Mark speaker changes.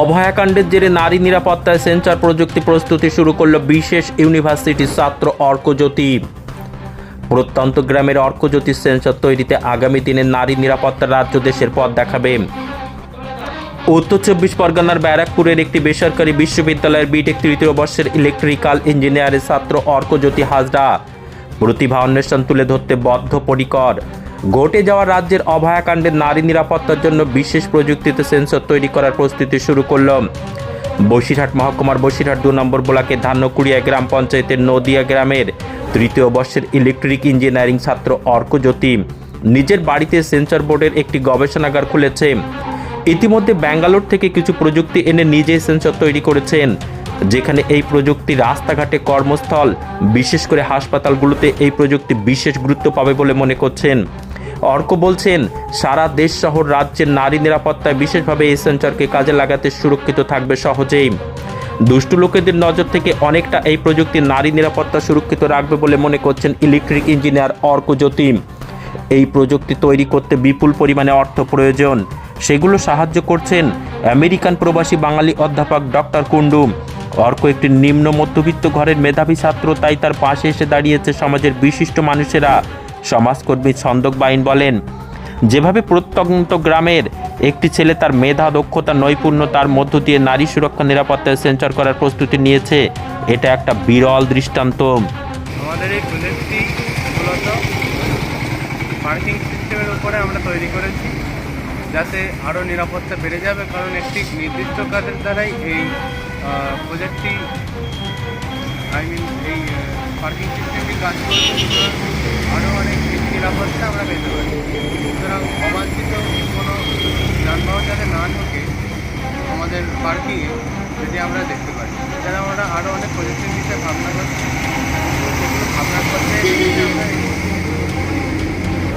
Speaker 1: অভয়াকাণ্ডের জেরে নারী নিরাপত্তায় সেন্সর প্রযুক্তি প্রস্তুতি শুরু করল বিশেষ ইউনিভার্সিটির ছাত্র অর্কজ্যোতি। প্রত্যন্ত গ্রামের অর্কজ্যোতি সেন্সর তৈরিতে আগামী দিনে নারী নিরাপত্তা রাজ্য দেশের পথ দেখাবে। উত্তর চব্বিশ পরগনার ব্যারাকপুরের একটি বেসরকারি বিশ্ববিদ্যালয়ের বিটেক তৃতীয় বর্ষের ইলেকট্রিক্যাল ইঞ্জিনিয়ারের ছাত্র অর্কজ্যোতি হাজরা। প্রতিভা অন্বেষণ তুলে ধরতে বদ্ধপরিকর। ঘটে যাওয়া রাজ্যের অভয়াকাণ্ডের নারী নিরাপত্তার জন্য বিশেষ প্রযুক্তিতে সেন্সর তৈরি করার প্রস্তুতি শুরু করল। বসিরহাট মহকুমার বসিরহাট দু নম্বর ব্লকের ধান্যকুড়িয়া গ্রাম পঞ্চায়েতের নদিয়া গ্রামের তৃতীয় বর্ষের ইলেকট্রিক ইঞ্জিনিয়ারিং ছাত্র অর্কজ্যোতি নিজের বাড়িতে সেন্সর বোর্ডের একটি গবেষণাগার খুলেছে। ইতিমধ্যে ব্যাঙ্গালোর থেকে কিছু প্রযুক্তি এনে নিজেই সেন্সর তৈরি করেছেন, যেখানে এই প্রযুক্তি রাস্তাঘাটে কর্মস্থল, বিশেষ করে হাসপাতালগুলোতে এই প্রযুক্তি বিশেষ গুরুত্ব পাবে বলে মনে করছেন। অর্ক বলছেন, সারা দেশ শহর রাজ্যের নারী নিরাপত্তায় বিশেষভাবে এই সেন্সরকে কাজে লাগাতে সুরক্ষিত থাকবে সহজেই। দুষ্টু লোকেদের নজর থেকে অনেকটা এই প্রযুক্তি নারী নিরাপত্তা সুরক্ষিত রাখবে বলে মনে করছেন ইলেকট্রিক ইঞ্জিনিয়ার অর্ক জ্যোতি এই প্রযুক্তি তৈরি করতে বিপুল পরিমাণে অর্থ প্রয়োজন। সেগুলো সাহায্য করছেন আমেরিকান প্রবাসী বাঙালি অধ্যাপক ডক্টর কুন্ডু। অর্ক একটি নিম্ন মধ্যবিত্ত ঘরের মেধাবী ছাত্র, তাই তার পাশে এসে দাঁড়িয়েছে সমাজের বিশিষ্ট মানুষেরা। সমাজকর্মী ছন্দক বাইন বলেন, যেভাবে প্রত্যন্ত গ্রামের একটি ছেলে তার মেধা, দক্ষতা, নৈপুণ্যতার মধ্য দিয়ে নারী সুরক্ষা নিরাপত্তায় সেন্সর করার প্রস্তুতি নিয়েছে, এটা একটা বিরল দৃষ্টান্ত।
Speaker 2: আমাদের এই প্রজেক্টটি মূলত পার্কিং সিস্টেমের উপরে আমরা তৈরি করেছি, যাতে আরও নিরাপত্তা বেড়ে যাবে, কারণ একটি নির্দিষ্ট কাজের দ্বারাই এই প্রজেক্টটি আই মিন এই পার্কিং সিস্টেমটি কাজ সুতরাং আরও অনেক নিরাপত্তা আমরা পেতে পারি। সুতরাং অবাঞ্ছিত কোনো যানবাহন যাতে না ঢোকে আমাদের পার্কিংয়ে যদি আমরা দেখতে পারি এছাড়া আমরা আরও অনেক প্রযুক্তির বিষয়ে ভাবনা করছি।